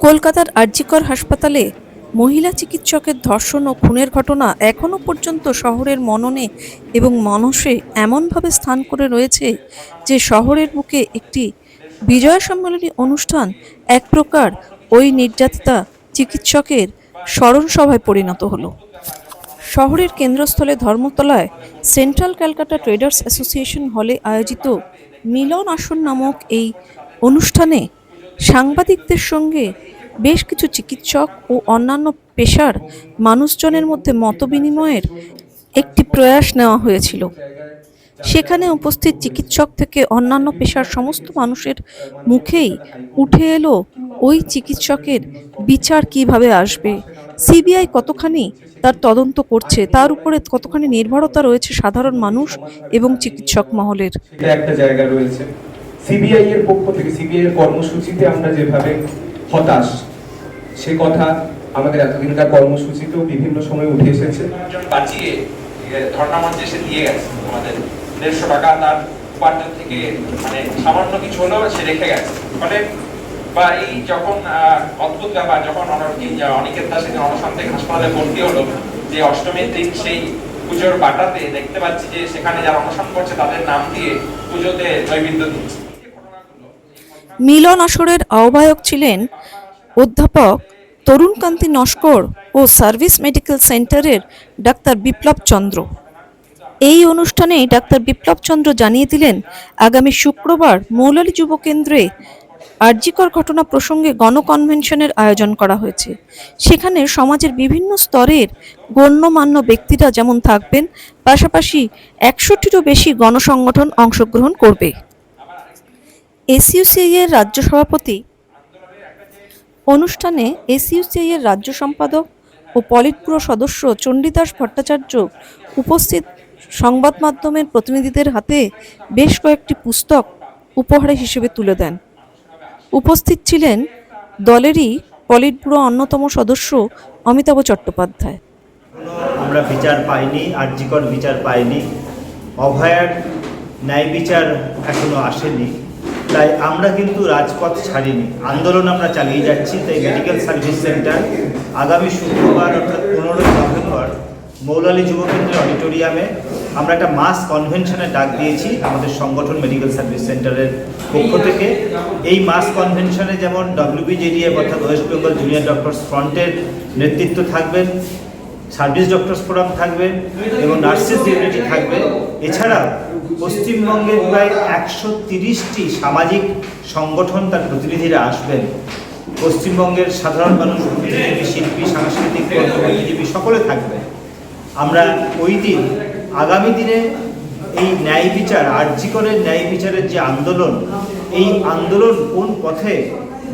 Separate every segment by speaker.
Speaker 1: কলকাতার আরজিকর হাসপাতালে মহিলা চিকিৎসকের ধর্ষণ ও খুনের ঘটনা এখনও পর্যন্ত শহরের মননে এবং মানসে এমনভাবে স্থান করে রয়েছে যে শহরের বুকে একটি বিজয় সম্মেলনী অনুষ্ঠান এক প্রকার ওই নির্যাতিতা চিকিৎসকের স্মরণ সভায় পরিণত হলো। শহরের কেন্দ্রস্থলে ধর্মতলায় সেন্ট্রাল ক্যালকাটা ট্রেডার্স অ্যাসোসিয়েশন হলে আয়োজিত মিলন আসন নামক এই অনুষ্ঠানে সাংবাদিকদের সঙ্গে বেশ কিছু চিকিৎসক ও অন্যান্য পেশার মানুষজনের মধ্যে মতবিনিময়ের একটি প্রয়াস নেওয়া হয়েছিল। সেখানে উপস্থিত চিকিৎসক থেকে অন্যান্য পেশার সমস্ত মানুষের মুখেই উঠে এলো ওই চিকিৎসকের বিচার কীভাবে আসবে, সিবিআই কতখানি তার তদন্ত করছে, তার উপরে কতখানি নির্ভরতা রয়েছে সাধারণ মানুষ এবং চিকিৎসক মহলের।
Speaker 2: একটা জায়গা রয়েছে। সিবিআই এর পক্ষ থেকে, সিবিআই এর কর্মসূচিতে আমরা যেভাবে হতাশ, সে কথা আমাদের এতদিনকার কর্মসূচিতেও বিভিন্ন সময় উঠে এসেছে।
Speaker 3: বাঁচিয়ে ধর্ণা মঞ্চে দিয়ে গেছে আমাদের। দেড়শো টাকা তার উপার্জন থেকে মানে সামান্য কিছু হলেও সে রেখে গেছে। ফলে বা এই যখন অদ্ভুত ব্যাপার, যখন অন- এই যে অনিকেত দাস এই যে অনশন থেকে হাসপাতালে ভর্তি হলো, যে অষ্টমীর দিন সেই পুজোর বাটাতে দেখতে পাচ্ছি যে সেখানে যারা অনশন করছে তাদের নাম দিয়ে পুজোতে নৈবেদ্য দিচ্ছে।
Speaker 1: মিলন আসরের আহ্বায়ক ছিলেন অধ্যাপক তরুণকান্তি নস্কর ও সার্ভিস মেডিকেল সেন্টারের ডাক্তার বিপ্লব চন্দ্র। এই অনুষ্ঠানে ডাক্তার বিপ্লব চন্দ্র জানিয়ে দিলেন, আগামী শুক্রবার মৌলালী যুব কেন্দ্রে আর্জিকর ঘটনা প্রসঙ্গে গণকনভেনশনের আয়োজন করা হয়েছে। সেখানে সমাজের বিভিন্ন স্তরের গণ্যমান্য ব্যক্তিরা যেমন থাকবেন, পাশাপাশি একশোটিরও বেশি গণসংগঠন অংশগ্রহণ করবে। এসইউসিআই এর রাজ্য সভাপতি। অনুষ্ঠানে এসইউসিআই এর রাজ্য সম্পাদক ও পলিটব্যুরো সদস্য চণ্ডীদাস ভট্টাচার্য উপস্থিত। সংবাদ মাধ্যমের প্রতিনিধিদের হাতে বেশ কয়েকটি পুস্তক উপহার হিসেবে তুলে দেন। উপস্থিত ছিলেন দলেরই পলিটব্যুরো অন্যতম সদস্য অমিতাভ চট্টোপাধ্যায়।
Speaker 4: আমরা বিচার পাইনি, আর্যিকর বিচার পাইনি। অভয়ার ন্যায় বিচার এখনও আসেনি। তাই আমরা কিন্তু রাজপথ ছাড়িনি। আন্দোলন আমরা চালিয়ে যাচ্ছি, তাই মেডিকেল সার্ভিস সেন্টার আগামী শুক্রবার অর্থাৎ পনেরোই নভেম্বর মৌলালী যুবকেন্দ্রের অডিটোরিয়ামে আমরা একটা মাস কনভেনশনে ডাক দিয়েছি আমাদের সংগঠন মেডিকেল সার্ভিস সেন্টারের পক্ষ থেকে। এই মাস কনভেনশনে যেমন ডব্লিউবিজেডিএফ অর্থাৎ ওয়েস্ট বেঙ্গল জুনিয়র ডক্টরস ফ্রন্টের নেতৃত্ব থাকবেন সার্ভিস ডক্টরস ফোরাম থাকবে এবং নার্সেস ইউনিটি থাকবে। এছাড়া পশ্চিমবঙ্গের প্রায় একশো তিরিশটি সামাজিক সংগঠন তার প্রতিনিধিরা আসবেন। পশ্চিমবঙ্গের সাধারণ মানুষ বুদ্ধিজীবী শিল্পী, সাংস্কৃতিক বুদ্ধিজীবী সকলে থাকবে। আমরা ওই দিন, আগামী দিনে এই ন্যায় বিচার আর্যিকরের ন্যায় বিচারের যে আন্দোলন, এই আন্দোলন কোন পথে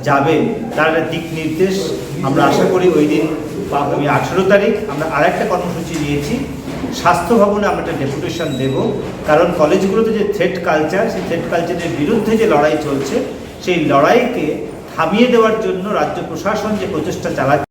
Speaker 4: যাবে তার দিক নির্দেশ আমরা আশা করি ওই দিন আগামী আঠেরো তারিখ আমরা আর একটা কর্মসূচি নিয়েছি। স্বাস্থ্য ভবনে আমরা একটা ডেপুটেশন দেব। কারণ কলেজগুলোতে যে থ্রেট কালচার, সেই থ্রেট কালচারের বিরুদ্ধে যে লড়াই চলছে, সেই লড়াইকে থামিয়ে দেওয়ার জন্য রাজ্য প্রশাসন যে প্রচেষ্টা চালাচ্ছে